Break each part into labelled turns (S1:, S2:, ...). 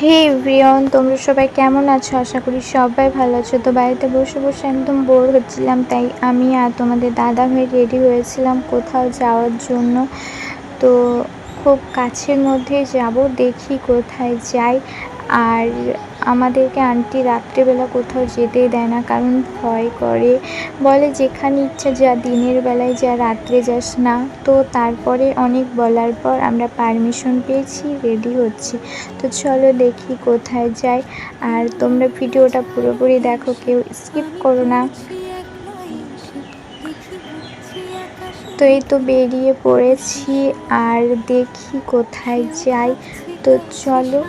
S1: হে everyone, তোমরা সবাই কেমন আছো? আশা করি সবাই ভালো আছো। তো বাড়িতে বসে বসে একদম বোর হচ্ছিলাম, তাই আমি আর তোমাদের দাদা ভাই রেডি হয়েছিলাম কোথাও যাওয়ার জন্য। তো খুব কাছের মধ্যে যাব, দেখি কোথায় যাই। আর আমাদেরকে আন্টি রাত্রেবেলা কোথাও যেতেই দেয় না, কারণ ভয় করে। বলে, যেখানে ইচ্ছা যা, দিনের বেলায় যা, রাত্রে যাস না। তো তারপরে অনেক বলার পর আমরা পারমিশন পেয়েছি রেডি হচ্ছি। তো চলো দেখি কোথায় যাই। আর তোমরা ভিডিওটা পুরোপুরি দেখো, কেউ স্কিপ করো না। তো এই তো বেরিয়ে পড়েছি, আর দেখি কোথায় যাই। তো চলো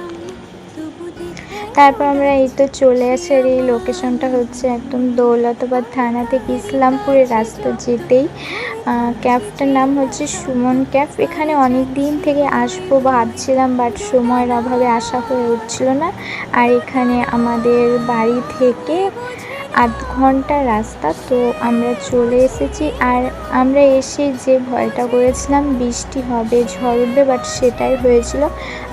S1: তারপর আমরা এই তো চলে আসি আর এই লোকেশনটা হচ্ছে একদম দৌলতাবাদ থানা থেকে ইসলামপুরের রাস্তা যেতেই। ক্যাবটার নাম হচ্ছে সুমন ক্যাব এখানে অনেক দিন থেকে আসব ভাবছিলাম বাট সময়ের অভাবে আসা হয়ে উঠছিল না। আর এখানে আমাদের বাড়ি থেকে আধ ঘণ্টা রাস্তা, তো আমরা চলে এসেছি। আর আমরা এসে যে ভয়টা করেছিলাম, বৃষ্টি হবে, ঝড় উঠবে বাট সেটাই হয়েছিল।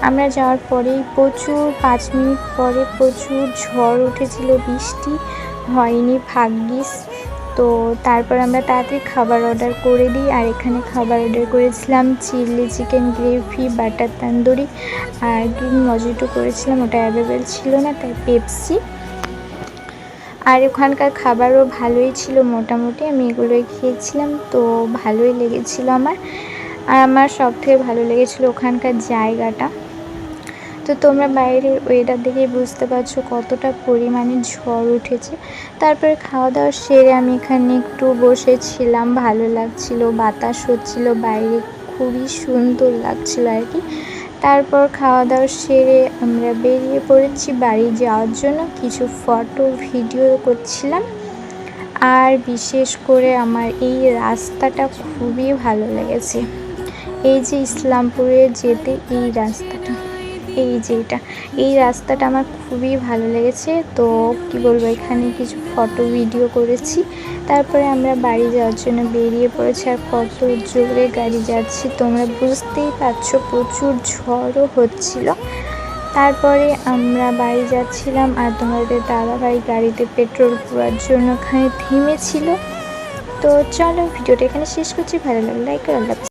S1: আমরা যাওয়ার পরেই প্রচুর, পাঁচ মিনিট পরে প্রচুর ঝড় উঠেছিল, বৃষ্টি হয়নি, ভাগ্যিস। তো তারপর আমরা তাড়াতাড়ি খাবার অর্ডার করে দিই। আর এখানে খাবার অর্ডার করেছিলাম, chilli chicken gravy, butter tandoori. আর গ্রিন মজিটো করেছিলাম, ওটা অ্যাভেলেবেল ছিল না, তাই পেপসি। আর ওখানকার খাবারও ভালোই ছিল, মোটামুটি আমি এগুলোই খেয়েছিলাম, তো ভালোই লেগেছিলো আমার। আর আমার সব থেকে ভালো লেগেছিলো ওখানকার জায়গাটা। তো তোমরা বাইরের ওয়েদার দেখে বুঝতে পারছ কতটা পরিমাণে ঝড় উঠেছে। তারপরে খাওয়া দাওয়া সেরে আমি এখানে একটু বসেছিলাম, ভালো লাগছিল, বাতাস হচ্ছিল, বাইরে খুবই সুন্দর লাগছিল আর কি। তারপর খাওয়া দাওয়া সেরে আমরা বেরিয়ে পড়েছি বাড়ি যাওয়ার জন্য। কিছু ফটো, ভিডিও করছিলাম। আর বিশেষ করে আমার এই রাস্তাটা খুবই ভালো লেগেছে। এই যে ইসলামপুরে যেতে এই রাস্তাটা। এই যে এটা, এই রাস্তাটা আমার খুবই ভালো লেগেছে। তো কি বলব, এখানে কিছু ফটো ভিডিও করেছি। তারপরে আমরা বাড়ি যাওয়ার জন্য বেরিয়ে পড়েছি আর কত জোরে গাড়ি যাচ্ছি। তোমরা বুঝতেই পারছ প্রচুর ঝড়ও হচ্ছিল। তারপরে আমরা বাড়ি যাচ্ছিলাম আর তোমাদের দাদাভাই গাড়িতে পেট্রোল পোড়ার জন্য ওখানে থেমেছিল। তো চলো, ভিডিওটা এখানে শেষ করছি। ভালো লাগল লাইক